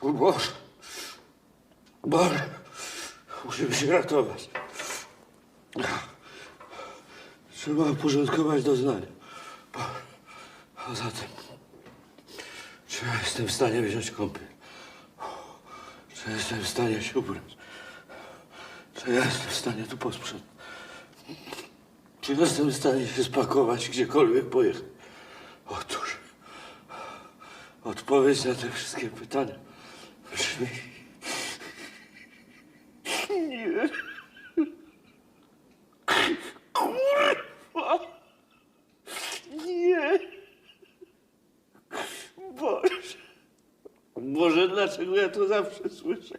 O Boże. Boże. Musimy się ratować. Trzeba uporządkować doznania. Poza tym, czy ja jestem w stanie wziąć kąpiel? Czy jestem w stanie się ubrać? Czy ja jestem w stanie tu posprzątać? Czy jestem w stanie się spakować, gdziekolwiek pojechać? Otóż, odpowiedź na te wszystkie pytania brzmi... Nie. Kurwa. Nie. Boże. Boże, dlaczego ja to zawsze słyszę?